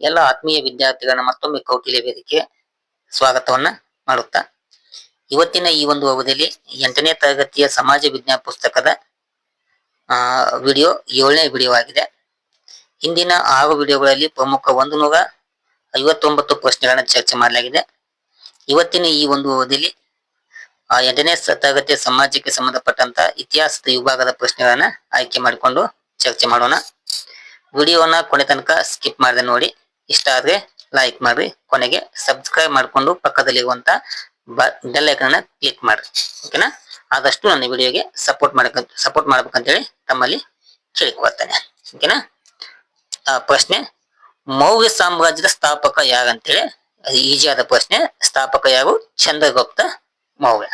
ಎಲ್ಲ ಆತ್ಮೀಯ ವಿದ್ಯಾರ್ಥಿಗಳನ್ನ ಮತ್ತೊಮ್ಮೆ ಕೌಟಿಲ್ಯ ವೇದಿಕೆ ಸ್ವಾಗತವನ್ನ ಮಾಡುತ್ತಾ. ಇವತ್ತಿನ ಈ ಒಂದು ಅವಧಿಯಲ್ಲಿ ಎಂಟನೇ ತರಗತಿಯ ಸಮಾಜ ವಿಜ್ಞಾನ ಪುಸ್ತಕದ ವಿಡಿಯೋ ಏಳನೇ ವಿಡಿಯೋ ಆಗಿದೆ. ಹಿಂದಿನ ಆರು ವಿಡಿಯೋಗಳಲ್ಲಿ ಪ್ರಮುಖ ಒಂದು ನೂರ ಐವತ್ತೊಂಬತ್ತು ಪ್ರಶ್ನೆಗಳನ್ನ ಚರ್ಚೆ ಮಾಡಲಾಗಿದೆ. ಇವತ್ತಿನ ಈ ಒಂದು ಅವಧಿಯಲ್ಲಿ ಎಂಟನೇ ತರಗತಿಯ ಸಮಾಜಕ್ಕೆ ಸಂಬಂಧಪಟ್ಟಂತ ಇತಿಹಾಸದ ವಿಭಾಗದ ಪ್ರಶ್ನೆಗಳನ್ನ ಆಯ್ಕೆ ಮಾಡಿಕೊಂಡು ಚರ್ಚೆ ಮಾಡೋಣ. ವಿಡಿಯೋನ ಕೊನೆ ತನಕ ಸ್ಕಿಪ್ ಮಾಡದೆ ನೋಡಿ. ಇಷ್ಟ ಆದ್ರೆ ಲೈಕ್ ಮಾಡ್ರಿ, ಕೊನೆಗೆ ಸಬ್ಸ್ಕ್ರೈಬ್ ಮಾಡಿಕೊಂಡು ಪಕ್ಕದಲ್ಲಿರುವಂತ ಬೆಲ್ ಐಕನ್ ಕ್ಲಿಕ್ ಮಾಡ್ರಿ ಓಕೆನಾ ಆದಷ್ಟು ನನ್ನ ವಿಡಿಯೋಗೆ ಸಪೋರ್ಟ್ ಮಾಡಕ ಸಪೋರ್ಟ್ ಮಾಡ್ಬೇಕಂತೇಳಿ ತಮ್ಮಲ್ಲಿ ಕೇಳಿಕೊಳ್ತೇನೆ ಓಕೆನಾ ಪ್ರಶ್ನೆ, ಮೌರ್ಯ ಸಾಮ್ರಾಜ್ಯದ ಸ್ಥಾಪಕ ಯಾರಂತೇಳಿ? ಅದು ಈಜಿ ಆದ ಪ್ರಶ್ನೆ, ಸ್ಥಾಪಕ ಯಾರು? ಚಂದ್ರಗುಪ್ತ ಮೌರ್ಯ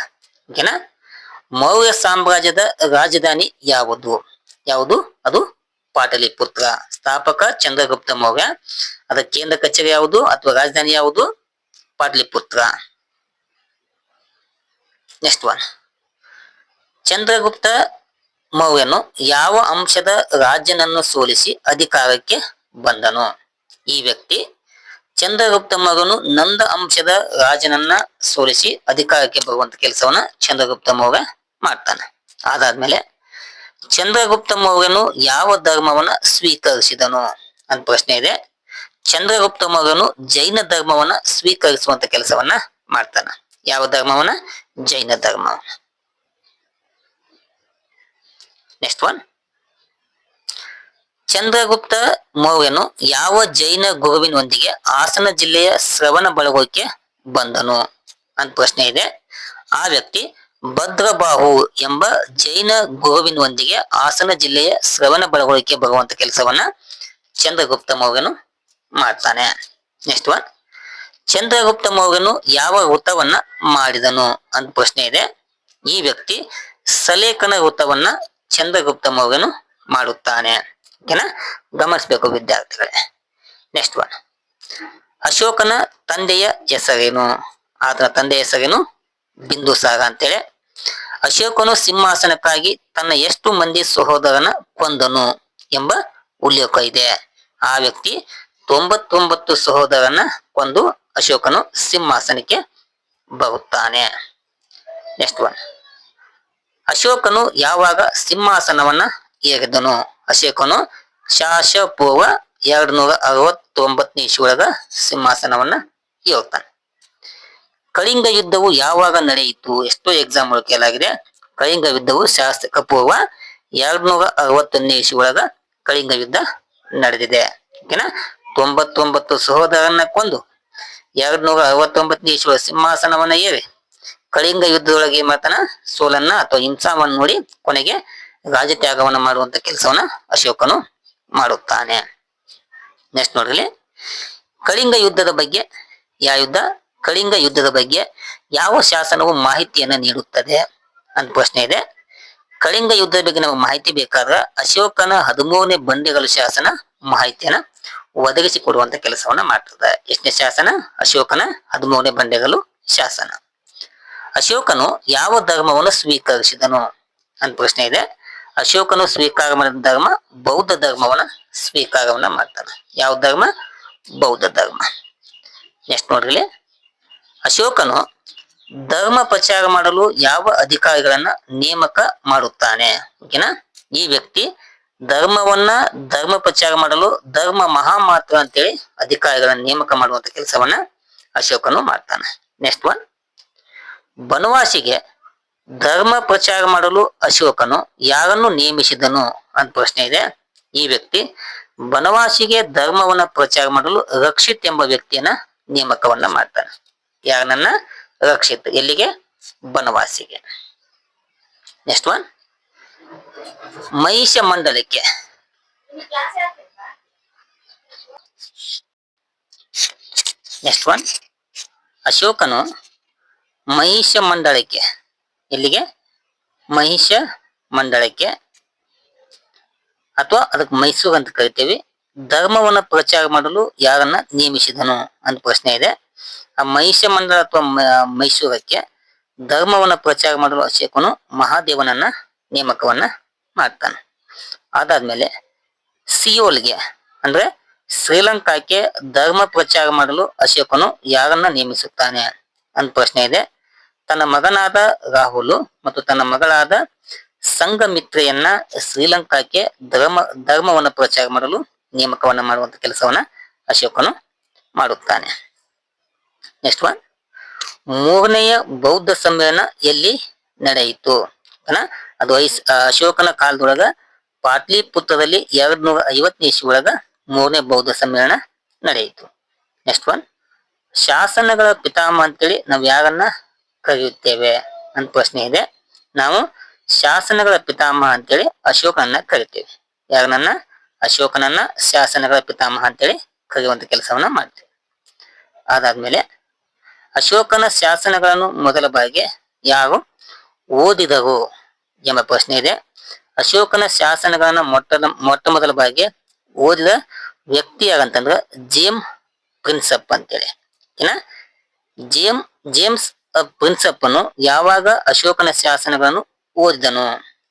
ಓಕೆನಾ ಮೌರ್ಯ ಸಾಮ್ರಾಜ್ಯದ ರಾಜಧಾನಿ ಯಾವುದು? ಯಾವುದು? ಅದು ಪಾಟಲಿಪುತ್ರ ಸ್ಥಾಪಕ ಚಂದ್ರಗುಪ್ತ ಮೌರ್ಯ. ಅದರ ಕೇಂದ್ರ ಕಚೇರಿ ಯಾವುದು ಅಥವಾ ರಾಜಧಾನಿ ಯಾವುದು? ಪಾಟಲಿಪುತ್ರ ನೆಕ್ಸ್ಟ್ ಒನ್ ಚಂದ್ರಗುಪ್ತ ಮೌರ್ಯನು ಯಾವ ಅಂಶದ ರಾಜ್ಯನನ್ನು ಸೋಲಿಸಿ ಅಧಿಕಾರಕ್ಕೆ ಬಂದನು? ಈ ವ್ಯಕ್ತಿ ಚಂದ್ರಗುಪ್ತ ಮೌರ್ಯನು ನಂದ ಅಂಶದ ರಾಜನನ್ನ ಸೋಲಿಸಿ ಅಧಿಕಾರಕ್ಕೆ ಬರುವಂತ ಕೆಲಸವನ್ನ ಚಂದ್ರಗುಪ್ತ ಮೌರ್ಯ ಮಾಡ್ತಾನೆ. ಅದಾದ್ಮೇಲೆ ಚಂದ್ರಗುಪ್ತ ಮೌರ್ಯನು ಯಾವ ಧರ್ಮವನ್ನ ಸ್ವೀಕರಿಸಿದನು ಅಂತ ಪ್ರಶ್ನೆ ಇದೆ. ಚಂದ್ರಗುಪ್ತ ಮೌರ್ಯನು ಜೈನ ಧರ್ಮವನ್ನ ಸ್ವೀಕರಿಸುವಂತ ಕೆಲಸವನ್ನ ಮಾಡ್ತಾನ. ಯಾವ ಧರ್ಮವನ್ನ? ಜೈನ ಧರ್ಮ ನೆಕ್ಸ್ಟ್ ಒನ್ ಚಂದ್ರಗುಪ್ತ ಮೌರ್ಯನು ಯಾವ ಜೈನ ಗುರುವಿನೊಂದಿಗೆ ಹಾಸನ ಜಿಲ್ಲೆಯ ಶ್ರವಣ ಬಳಗಕ್ಕೆ ಬಂದನು ಅಂತ ಪ್ರಶ್ನೆ ಇದೆ. ಆ ವ್ಯಕ್ತಿ ಭದ್ರಬಾಹು ಎಂಬ ಜೈನ ಗುರುವಿನೊಂದಿಗೆ ಹಾಸನ ಜಿಲ್ಲೆಯ ಶ್ರವಣ ಬೆಳವಣಿಗೆ ಬರುವಂತ ಕೆಲಸವನ್ನ ಚಂದ್ರಗುಪ್ತ ಮೌರ್ಯನು ಮಾಡ್ತಾನೆ. ನೆಕ್ಸ್ಟ್ ಒನ್ ಚಂದ್ರಗುಪ್ತ ಮೌರ್ಯನು ಯಾವ ವೃತ್ತವನ್ನ ಮಾಡಿದನು ಅಂತ ಪ್ರಶ್ನೆ ಇದೆ. ಈ ವ್ಯಕ್ತಿ ಸಲೇಖನ ವೃತ್ತವನ್ನ ಚಂದ್ರಗುಪ್ತ ಮೌರ್ಯನು ಮಾಡುತ್ತಾನೆ. ಓಕೆನಾ? ಗಮನಿಸಬೇಕು ವಿದ್ಯಾರ್ಥಿಗಳೇ. ನೆಕ್ಸ್ಟ್ ಒನ್ ಅಶೋಕನ ತಂದೆಯ ಹೆಸರೇನು? ಆತನ ತಂದೆಯ ಹೆಸರೇನು? ಬಿಂದುಸಾರ ಅಂತೇಳಿ ಅಶೋಕನು ಸಿಂಹಾಸನಕ್ಕಾಗಿ ತನ್ನ ಎಷ್ಟು ಮಂದಿ ಸಹೋದರನ ಕೊಂದನು ಎಂಬ ಉಲ್ಲೇಖ ಇದೆ. ಆ ವ್ಯಕ್ತಿ ತೊಂಬತ್ತೊಂಬತ್ತು ಸಹೋದರನ ಕೊಂದು ಅಶೋಕನು ಸಿಂಹಾಸನಕ್ಕೆ ಬರುತ್ತಾನೆ. ನೆಕ್ಸ್ಟ್ ಒನ್ ಅಶೋಕನು ಯಾವಾಗ ಸಿಂಹಾಸನವನ್ನ ಏರಿದನು ಅಶೋಕನು ಶಾಶಪೂರ್ವ ಪೂರ್ವ ಎರಡ್ ನೂರ ಅರವತ್ತೊಂಬತ್ತನೇ ಇಸ್ವಿಯೊಳಗ ಸಿಂಹಾಸನವನ್ನ ಏರ್ತಾನೆ ಕಳಿಂಗ ಯುದ್ಧವು ಯಾವಾಗ ನಡೆಯಿತು? ಎಷ್ಟೋ ಎಕ್ಸಾಮ್ ಕೇಳಲಾಗಿದೆ. ಕಳಿಂಗ ಯುದ್ಧವು ಶಾಸಕ ಪೂರ್ವ ಎರಡ್ನೂರ ಅರವತ್ತೊಂದನೇ ಅರವತ್ತೊಂದನೇ ಒಳಗ ಕಳಿಂಗ ಯುದ್ಧ ನಡೆದಿದೆ. ಓಕೆನಾ? ತೊಂಬತ್ತೊಂಬತ್ತು ಸಹೋದರನ್ನ ಕೊಂದು ಎರಡ್ ನೂರ ಅರವತ್ತೊಂಬತ್ತನೇ ಇಸ್ವಿಯ ಸಿಂಹಾಸನವನ್ನ ಏರಿ ಕಳಿಂಗ ಯುದ್ಧದೊಳಗೆ ಮಾತನ ಸೋಲನ್ನ ಅಥವಾ ಹಿಂಸಾವನ್ನು ನೋಡಿ ಕೊನೆಗೆ ರಾಜತ್ಯಾಗವನ್ನ ಮಾಡುವಂತ ಕೆಲಸವನ್ನ ಅಶೋಕನು ಮಾಡುತ್ತಾನೆ. ನೆಕ್ಸ್ಟ್ ನೋಡ್ರಿ ಕಳಿಂಗ ಯುದ್ಧದ ಬಗ್ಗೆ ಯಾವ ಯುದ್ಧ? ಕಳಿಂಗ ಯುದ್ಧದ ಬಗ್ಗೆ ಯಾವ ಶಾಸನವು ಮಾಹಿತಿಯನ್ನ ನೀಡುತ್ತದೆ ಅಂತ ಪ್ರಶ್ನೆ ಇದೆ. ಕಳಿಂಗ ಯುದ್ಧದ ಬಗ್ಗೆ ನಮಗೆ ಮಾಹಿತಿ ಬೇಕಾದ್ರೆ ಅಶೋಕನ ಹದಿಮೂರನೇ ಬಂಡೆಗಳ ಶಾಸನ ಮಾಹಿತಿಯನ್ನ ಒದಗಿಸಿ ಕೊಡುವಂತ ಕೆಲಸವನ್ನ ಮಾಡ್ತದೆ ಎಷ್ಟನೇ ಶಾಸನ? ಅಶೋಕನ ಹದಿಮೂರನೇ ಬಂಡೆಗಳು ಶಾಸನ. ಅಶೋಕನು ಯಾವ ಧರ್ಮವನ್ನು ಸ್ವೀಕರಿಸಿದನು ಅಂತ ಪ್ರಶ್ನೆ ಇದೆ. ಅಶೋಕನು ಸ್ವೀಕಾರ ಮಾಡಿದ ಧರ್ಮ ಬೌದ್ಧ ಧರ್ಮವನ್ನ ಸ್ವೀಕಾರವನ್ನ ಮಾಡ್ತಾನೆ. ಯಾವ ಧರ್ಮ? ಬೌದ್ಧ ಧರ್ಮ. ನೆಕ್ಸ್ಟ್ ನೋಡ್ರಿ. ಅಶೋಕನು ಧರ್ಮ ಪ್ರಚಾರ ಮಾಡಲು ಯಾವ ಅಧಿಕಾರಿಗಳನ್ನ ನೇಮಕ ಮಾಡುತ್ತಾನೆ? ಓಕೆನಾ? ಈ ವ್ಯಕ್ತಿ ಧರ್ಮವನ್ನ ಧರ್ಮ ಪ್ರಚಾರ ಮಾಡಲು ಧರ್ಮ ಮಹಾಮಾತ್ರ ಅಂತೇಳಿ ಅಧಿಕಾರಿಗಳನ್ನ ನೇಮಕ ಮಾಡುವಂತ ಕೆಲಸವನ್ನ ಅಶೋಕನು ಮಾಡ್ತಾನೆ. ನೆಕ್ಸ್ಟ್ ಒನ್ ಬನವಾಸಿಗೆ ಧರ್ಮ ಪ್ರಚಾರ ಮಾಡಲು ಅಶೋಕನು ಯಾರನ್ನು ನೇಮಿಸಿದನು ಅಂತ ಪ್ರಶ್ನೆ ಇದೆ. ಈ ವ್ಯಕ್ತಿ ಬನವಾಸಿಗೆ ಧರ್ಮವನ್ನ ಪ್ರಚಾರ ಮಾಡಲು ರಕ್ಷಿತ್ ಎಂಬ ವ್ಯಕ್ತಿಯನ್ನ ನೇಮಕವನ್ನ ಮಾಡ್ತಾನೆ. ಯಾರನ್ನ ರಕ್ಷಿತ್, ಎಲ್ಲಿಗೆ? ಬನವಾಸಿಗೆ. ನೆಕ್ಸ್ಟ್ ಒನ್ ಮಹಿಷ ಮಂಡಲಕ್ಕೆ. ನೆಕ್ಸ್ಟ್ ಒನ್ ಅಶೋಕನು ಮಹಿಷ ಮಂಡಳಕ್ಕೆ ಎಲ್ಲಿಗೆ? ಮಹಿಷ ಮಂಡಳಕ್ಕೆ ಅಥವಾ ಅದಕ್ಕೆ ಮೈಸೂರು ಅಂತ ಕರಿತೇವೆ. ಧರ್ಮವನ್ನ ಪ್ರಚಾರ ಮಾಡಲು ಯಾರನ್ನ ನೇಮಿಸಿದನು ಅಂತ ಪ್ರಶ್ನೆ ಇದೆ. ಆ ಮಹಿಷ ಮಂಡಲ ಅಥವಾ ಮೈಸೂರಕ್ಕೆ ಧರ್ಮವನ್ನ ಪ್ರಚಾರ ಮಾಡಲು ಅಶೋಕನು ಮಹಾದೇವನನ್ನ ನೇಮಕವನ್ನ ಮಾಡ್ತಾನೆ. ಅದಾದ್ಮೇಲೆ ಸಿಯೋಲ್ಗೆ, ಅಂದ್ರೆ ಶ್ರೀಲಂಕಾಕ್ಕೆ ಧರ್ಮ ಪ್ರಚಾರ ಮಾಡಲು ಅಶೋಕನು ಯಾರನ್ನ ನೇಮಿಸುತ್ತಾನೆ ಅಂತ ಪ್ರಶ್ನೆ ಇದೆ. ತನ್ನ ಮಗನಾದ ರಾಹುಲು ಮತ್ತು ತನ್ನ ಮಗಳಾದ ಸಂಘಮಿತ್ರೆಯನ್ನ ಶ್ರೀಲಂಕಾಕ್ಕೆ ಧರ್ಮ, ಧರ್ಮವನ್ನು ಪ್ರಚಾರ ಮಾಡಲು ನೇಮಕವನ್ನ ಮಾಡುವಂತ ಕೆಲಸವನ್ನ ಅಶೋಕನು ಮಾಡುತ್ತಾನೆ. ನೆಕ್ಸ್ಟ್ ಒನ್ ಮೂರನೆಯ ಬೌದ್ಧ ಸಮ್ಮೇಳನ ಎಲ್ಲಿ ನಡೆಯಿತು? ಅದು ಅಶೋಕನ ಕಾಲದೊಳಗ ಪಾಟ್ಲಿಪುತ್ರದಲ್ಲಿ ಎರಡ್ ನೂರ ಐವತ್ತನೇ ಇಸ್ವಿ ಒಳಗ ಮೂರನೇ ಬೌದ್ಧ ಸಮ್ಮೇಳನ ನಡೆಯಿತು. ನೆಕ್ಸ್ಟ್ ಒನ್ ಶಾಸನಗಳ ಪಿತಾಮಹ ಅಂತೇಳಿ ನಾವು ಯಾರನ್ನ ಕರೆಯುತ್ತೇವೆ ಅಂತ ಪ್ರಶ್ನೆ ಇದೆ. ನಾವು ಶಾಸನಗಳ ಪಿತಾಮಹ ಅಂತೇಳಿ ಅಶೋಕನನ್ನ ಕರಿತೇವೆ ಯಾರನ್ನ ಅಶೋಕನನ್ನ ಶಾಸನಗಳ ಪಿತಾಮಹ ಅಂತೇಳಿ ಕರೆಯುವಂತ ಕೆಲಸವನ್ನ ಮಾಡ್ತೇವೆ. ಅದಾದ್ಮೇಲೆ ಅಶೋಕನ ಶಾಸನಗಳನ್ನು ಮೊದಲ ಬಾರಿಗೆ ಯಾರು ಓದಿದವು ಎಂಬ ಪ್ರಶ್ನೆ ಇದೆ. ಅಶೋಕನ ಶಾಸನಗಳನ್ನ ಮೊಟ್ಟ ಮೊಟ್ಟ ಮೊದಲ ಬಾರಿಗೆ ಓದಿದ ವ್ಯಕ್ತಿ ಯಾರಂತಂದ್ರ ಜೇಮ್ ಪ್ರಿನ್ಸಪ್ ಅಂತೇಳಿ. ಏನ? ಜೇಮ್, ಜೇಮ್ಸ್ ಪ್ರಿನ್ಸಪ್ ಅನ್ನು ಯಾವಾಗ ಅಶೋಕನ ಶಾಸನಗಳನ್ನು ಓದಿದನು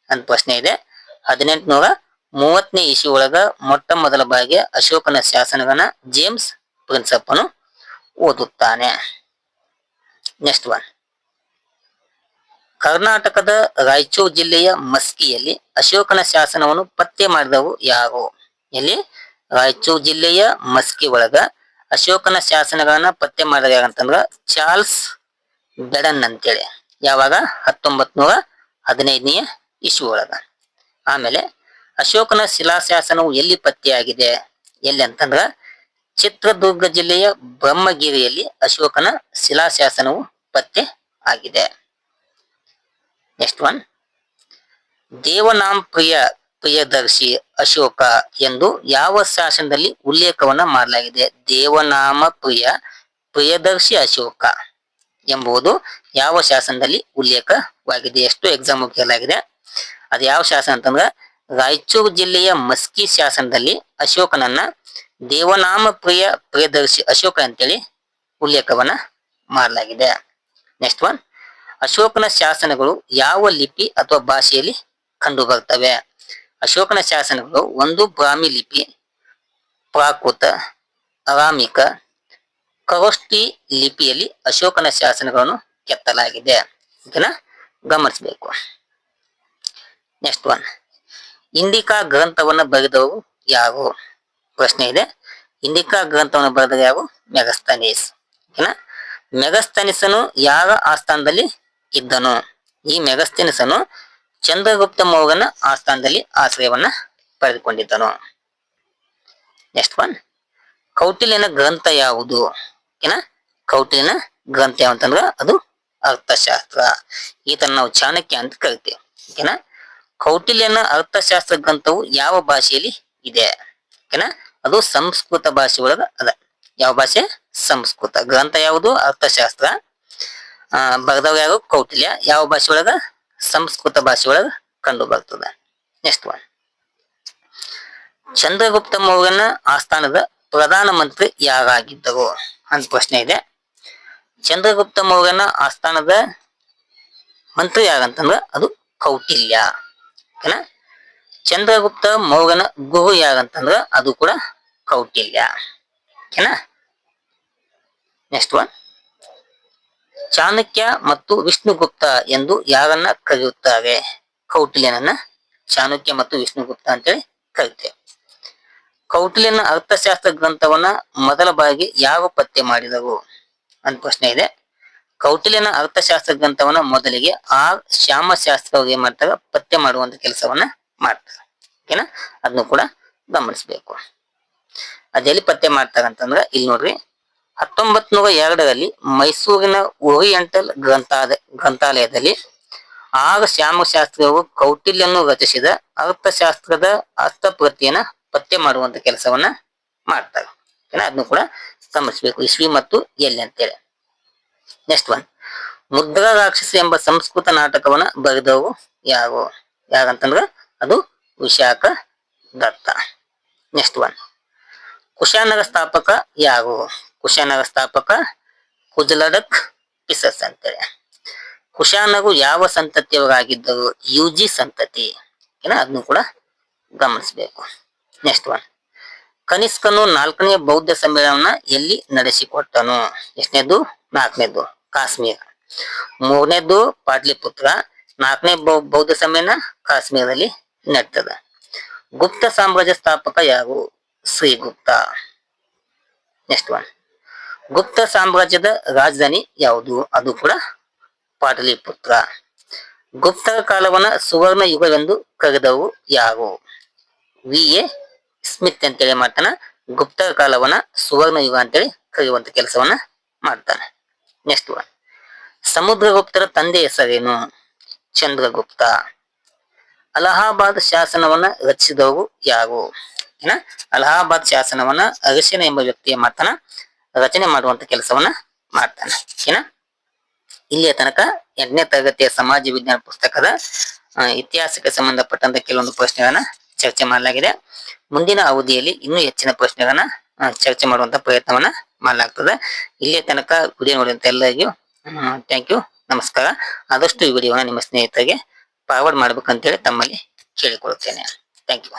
ಅಂತ ಪ್ರಶ್ನೆ ಇದೆ. ಹದಿನೆಂಟುನೂರ ಮೂವತ್ತನೇ ಇಸಿ ಒಳಗ ಮೊಟ್ಟ ಮೊದಲ ಬಾರಿಗೆ ಅಶೋಕನ ಶಾಸನಗಳನ್ನ ಜೇಮ್ಸ್ ಪ್ರಿನ್ಸಪ್ ಅನ್ನು ಓದುತ್ತಾನೆ. ನೆಕ್ಸ್ಟ್ ಒನ್ ಕರ್ನಾಟಕದ ರಾಯಚೂರು ಜಿಲ್ಲೆಯ ಮಸ್ಕಿಯಲ್ಲಿ ಅಶೋಕನ ಶಾಸನವನ್ನು ಪತ್ತೆ ಮಾಡಿದವು ಯಾರು? ಎಲ್ಲಿ? ರಾಯಚೂರು ಜಿಲ್ಲೆಯ ಮಸ್ಕಿ ಒಳಗ ಅಶೋಕನ ಶಾಸನಗಳನ್ನ ಪತ್ತೆ ಮಾಡಿದ ಯಾರಂತಂದ್ರ ಚಾರ್ಲ್ಸ್ ಬೆಡನ್ ಅಂತೇಳಿ. ಯಾವಾಗ? ಹತ್ತೊಂಬತ್ ನೂರ ಹದಿನೈದನೆಯ ಇಶು ಒಳಗ. ಆಮೇಲೆ ಅಶೋಕನ ಶಿಲಾಶಾಸನವು ಎಲ್ಲಿ ಪತ್ತೆಯಾಗಿದೆ ಎಲ್ಲಿ ಅಂತಂದ್ರ ಚಿತ್ರದುರ್ಗ ಜಿಲ್ಲೆಯ ಬ್ರಹ್ಮಗಿರಿಯಲ್ಲಿ ಅಶೋಕನ ಶಿಲಾಶಾಸನವು ಪತ್ತೆ ಆಗಿದೆ. ನೆಕ್ಸ್ಟ್ ಒನ್ ದೇವನಾಂ ಪ್ರಿಯ, ಪ್ರಿಯದರ್ಶಿ ಅಶೋಕ ಎಂದು ಯಾವ ಶಾಸನದಲ್ಲಿ ಉಲ್ಲೇಖವನ್ನ ಮಾಡಲಾಗಿದೆ? ದೇವನಾಮ ಪ್ರಿಯ, ಪ್ರಿಯದರ್ಶಿ ಅಶೋಕ ಎಂಬುದು ಯಾವ ಶಾಸನದಲ್ಲಿ ಉಲ್ಲೇಖವಾಗಿದೆ? ಎಷ್ಟು ಎಕ್ಸಾಮ್ ಕೇಳಲಾಗಿದೆ ಅದು ಯಾವ ಶಾಸನ ಅಂತಂದ್ರೆ, ರಾಯಚೂರು ಜಿಲ್ಲೆಯ ಮಸ್ಕಿ ಶಾಸನದಲ್ಲಿ ಅಶೋಕನನ್ನ ದೇವನಾಮ ಪ್ರಿಯ, ಪ್ರಿಯದರ್ಶಿ ಅಶೋಕ ಅಂತೇಳಿ ಉಲ್ಲೇಖವನ್ನ ಮಾಡಲಾಗಿದೆ. ನೆಕ್ಸ್ಟ್ ಒನ್ ಅಶೋಕನ ಶಾಸನಗಳು ಯಾವ ಲಿಪಿ ಅಥವಾ ಭಾಷೆಯಲ್ಲಿ ಕಂಡು ಬರ್ತವೆ ಅಶೋಕನ ಶಾಸನಗಳು ಒಂದು ಬ್ರಾಹ್ಮಿ ಲಿಪಿ, ಪ್ರಾಕೃತ, ಅರಾಮಿಕ ಕರೋಷ್ಟಿ ಲಿಪಿಯಲ್ಲಿ ಅಶೋಕನ ಶಾಸನಗಳನ್ನು ಕೆತ್ತಲಾಗಿದೆ. ಇದನ್ನ ಗಮನಿಸಬೇಕು. ನೆಕ್ಸ್ಟ್ ಒನ್ ಇಂಡಿಕಾ ಗ್ರಂಥವನ್ನ ಬರೆದವರು ಯಾರು? ಪ್ರಶ್ನೆ ಇದೆ. ಇಂಡಿಕಾ ಗ್ರಂಥವನ್ನು ಬರೆದವರು ಯಾರು? ಮೆಗಸ್ತನೀಸ್ ಓಕೆನಾ ಮೆಗಸ್ತನಿಸನು ಯಾವ ಆಸ್ಥಾನದಲ್ಲಿ ಇದ್ದನು. ಈ ಮೆಗಸ್ತನಿಸನು ಚಂದ್ರಗುಪ್ತ ಮೌರ್ಯನ ಆಸ್ಥಾನದಲ್ಲಿ ಆಶ್ರಯವನ್ನ ಪಡೆದುಕೊಂಡಿದ್ದನು. ನೆಕ್ಸ್ಟ್ ಒನ್ ಕೌಟಿಲ್ಯನ ಗ್ರಂಥ ಯಾವುದು? ಏನ? ಕೌಟಿಲ್ಯನ ಗ್ರಂಥ ಯಾವಂತಂದ್ರ ಅದು ಅರ್ಥಶಾಸ್ತ್ರ. ಈತನ ನಾವು ಚಾಣಕ್ಯ ಅಂತ ಕರಿತೀವಿ. ಓಕೆನಾ ಕೌಟಿಲ್ಯನ ಅರ್ಥಶಾಸ್ತ್ರ ಗ್ರಂಥವು ಯಾವ ಭಾಷೆಯಲ್ಲಿ ಇದೆ? ಓಕೆನಾ ಅದು ಸಂಸ್ಕೃತ ಭಾಷೆ ಒಳಗ ಅದ. ಯಾವ ಭಾಷೆ? ಸಂಸ್ಕೃತ. ಗ್ರಂಥ ಯಾವುದು? ಅರ್ಥಶಾಸ್ತ್ರ. ಆ ಬರೆದವ ಯಾರು? ಕೌಟಿಲ್ಯ. ಯಾವ ಭಾಷೆ ಒಳಗ? ಸಂಸ್ಕೃತ ಭಾಷೆ ಒಳಗ ಕಂಡು ಬರ್ತದೆ. ನೆಕ್ಸ್ಟ್ ಒನ್ ಚಂದ್ರಗುಪ್ತ ಮೌರ್ಯನ ಆಸ್ಥಾನದ ಪ್ರಧಾನ ಮಂತ್ರಿ ಯಾರಾಗಿದ್ದರು? ಅಂತ ಪ್ರಶ್ನೆ ಇದೆ. ಚಂದ್ರಗುಪ್ತ ಮೌರ್ಯನ ಆಸ್ಥಾನದ ಮಂತ್ರಿ ಯಾರಂತಂದ್ರ ಅದು ಕೌಟಿಲ್ಯ. ಓಕೆನಾ? ಚಂದ್ರಗುಪ್ತ ಮೌರ್ಯನ ಗುರು ಯಾರಂತಂದ್ರ ಅದು ಕೂಡ ಕೌಟಿಲ್ಯ. ಓಕೆನಾ ನೆಕ್ಸ್ಟ್ ಒನ್ ಚಾಣಕ್ಯ ಮತ್ತು ವಿಷ್ಣುಗುಪ್ತ ಎಂದು ಯಾರನ್ನ ಕರೆಯುತ್ತಾರೆ? ಕೌಟಿಲ್ಯನನ್ನ ಚಾಣಕ್ಯ ಮತ್ತು ವಿಷ್ಣುಗುಪ್ತ ಅಂತೇಳಿ ಕರಿತೇವೆ. ಕೌಟಿಲ್ಯನ ಅರ್ಥಶಾಸ್ತ್ರ ಗ್ರಂಥವನ್ನ ಮೊದಲ ಬಾರಿಗೆ ಯಾವ ಪತ್ತೆ ಮಾಡಿದವು? ಅಂತ ಪ್ರಶ್ನೆ ಇದೆ. ಕೌಟಿಲ್ಯನ ಅರ್ಥಶಾಸ್ತ್ರ ಗ್ರಂಥವನ್ನ ಮೊದಲಿಗೆ ಆರ್ ಶ್ಯಾಮಶಾಸ್ತ್ರ ಅವ್ರು ಏನ್ ಮಾಡ್ತಾರೆ? ಪತ್ತೆ ಮಾಡುವಂತ ಕೆಲಸವನ್ನ ಮಾಡ್ತಾರೆ. ಓಕೆನಾ? ಅದನ್ನು ಕೂಡ ಗಮನಿಸಬೇಕು. ಅದೆಲ್ಲಿ ಪತ್ತೆ ಮಾಡ್ತಾರೆ ಅಂತಂದ್ರೆ ಇಲ್ಲಿ ನೋಡ್ರಿ ಹತ್ತೊಂಬತ್ ನೂರ ಎರಡರಲ್ಲಿ ಮೈಸೂರಿನ ಓರಿಯಂಟಲ್ ಗ್ರಂಥಾಲಯ, ಗ್ರಂಥಾಲಯದಲ್ಲಿ ಆರ್ ಶ್ಯಾಮಶಾಸ್ತ್ರವು ಕೌಟಿಲ್ಯನ್ನು ರಚಿಸಿದ ಅರ್ಥಶಾಸ್ತ್ರದ ಅರ್ಥಪ್ರತಿಯನ್ನ ಪತ್ತೆ ಮಾಡುವಂತ ಕೆಲಸವನ್ನ ಮಾಡ್ತಾರೆ. ಅದನ್ನು ಕೂಡ ಗಮನಿಸಬೇಕು ಇಸ್ವಿ ಮತ್ತು ಎಲ್ಲಿ ಅಂತೇಳಿ. ನೆಕ್ಸ್ಟ್ ಒನ್ ಮುದ್ರಾ ರಾಕ್ಷಸಿ ಎಂಬ ಸಂಸ್ಕೃತ ನಾಟಕವನ್ನ ಬರೆದವರು ಯಾರು? ಯಾರಂತಂದ್ರ ಅದು ವಿಶಾಖ ದತ್ತ. ನೆಕ್ಸ್ಟ್ ಒನ್ ಕುಶಾನರ ಸ್ಥಾಪಕ ಯಾರು? ಕುಶಾನರ ಸ್ಥಾಪಕ ಕುಜಲಡಕ್ ಪಿಸಸ್ ಅಂತೇಳಿ. ಕುಶಾನರು ಯಾವ ಸಂತತಿಯವರಾಗಿದ್ದರು? ಯುಜಿ ಸಂತತಿ. ಏನ ಅದನ್ನು ಕೂಡ ಗಮನಿಸಬೇಕು. ನೆಕ್ಸ್ಟ್ ಒನ್ ಕನಿಷ್ಕನು ನಾಲ್ಕನೇ ಬೌದ್ಧ ಸಮ್ಮೇಳನ ಎಲ್ಲಿ ನಡೆಸಿಕೊಟ್ಟನು? ಎಷ್ಟನೇದು? ನಾಲ್ಕನೇದು. ಕಾಶ್ಮೀರ. ಮೂರನೇದು ಪಾಟ್ಲಿಪುತ್ರ. ನಾಲ್ಕನೇ ಬೌದ್ಧ ಸಮ್ಮೇಳನ ಕಾಶ್ಮೀರದಲ್ಲಿ ನಡ್ತದ. ಗುಪ್ತ ಸಾಮ್ರಾಜ್ಯ ಸ್ಥಾಪಕ ಯಾರು? ಶ್ರೀಗುಪ್ತ ನೆಕ್ಸ್ಟ್ ಒನ್ ಗುಪ್ತ ಸಾಮ್ರಾಜ್ಯದ ರಾಜಧಾನಿ ಯಾವುದು? ಅದು ಕೂಡ ಪಾಟಲಿಪುತ್ರ. ಗುಪ್ತರ ಕಾಲವನ್ನ ಸುವರ್ಣ ಯುಗವೆಂದು ಕರೆದವು ಯಾರು? ವಿ. ಎ. ಸ್ಮಿತ್ ಅಂತೇಳಿ ಮಾಡ್ತಾನ. ಗುಪ್ತರ ಕಾಲವನ್ನ ಸುವರ್ಣ ಯುಗ ಅಂತೇಳಿ ಕರೆಯುವಂತ ಕೆಲಸವನ್ನ ಮಾಡ್ತಾನೆ. ನೆಕ್ಸ್ಟ್ ಒನ್ ಸಮುದ್ರಗುಪ್ತರ ತಂದೆ ಹೆಸರೇನು? ಚಂದ್ರಗುಪ್ತ. ಅಲಹಾಬಾದ್ ಶಾಸನವನ್ನ ರಚಿಸಿದವರು ಯಾರು? ಅಲಹಾಬಾದ್ ಶಾಸನವನ್ನ ಅಗಸ್ಯನ ಎಂಬ ವ್ಯಕ್ತಿಯ ಮಾಡ್ತಾನ ರಚನೆ ಮಾಡುವಂತ ಕೆಲಸವನ್ನ ಮಾಡ್ತಾನೆ. ಏನ? ಇಲ್ಲಿಯ ತನಕ ಎಂಟನೇ ತರಗತಿಯ ಸಮಾಜ ವಿಜ್ಞಾನ ಪುಸ್ತಕದ ಇತಿಹಾಸಕ್ಕೆ ಸಂಬಂಧಪಟ್ಟಂತ ಕೆಲವೊಂದು ಪ್ರಶ್ನೆಗಳನ್ನ ಚರ್ಚೆ ಮಾಡಲಾಗಿದೆ. ಮುಂದಿನ ಅವಧಿಯಲ್ಲಿ ಇನ್ನೂ ಹೆಚ್ಚಿನ ಪ್ರಶ್ನೆಗಳನ್ನ ಚರ್ಚೆ ಮಾಡುವಂತ ಪ್ರಯತ್ನವನ್ನ ಮಾಡಲಾಗ್ತದೆ. ಇಲ್ಲಿಯ ತನಕ ವಿಡಿಯೋ ನೋಡಿದಂತ ಎಲ್ಲರಿಗೂ ಥ್ಯಾಂಕ್ ಯು ನಮಸ್ಕಾರ. ಆದಷ್ಟು ಈ ವಿಡಿಯೋನ ನಿಮ್ಮ ಸ್ನೇಹಿತರಿಗೆ ಫಾರ್ವರ್ಡ್ ಮಾಡ್ಬೇಕಂತೇಳಿ ತಮ್ಮಲ್ಲಿ ಕೇಳಿಕೊಳ್ಳುತ್ತೇನೆ. Thank you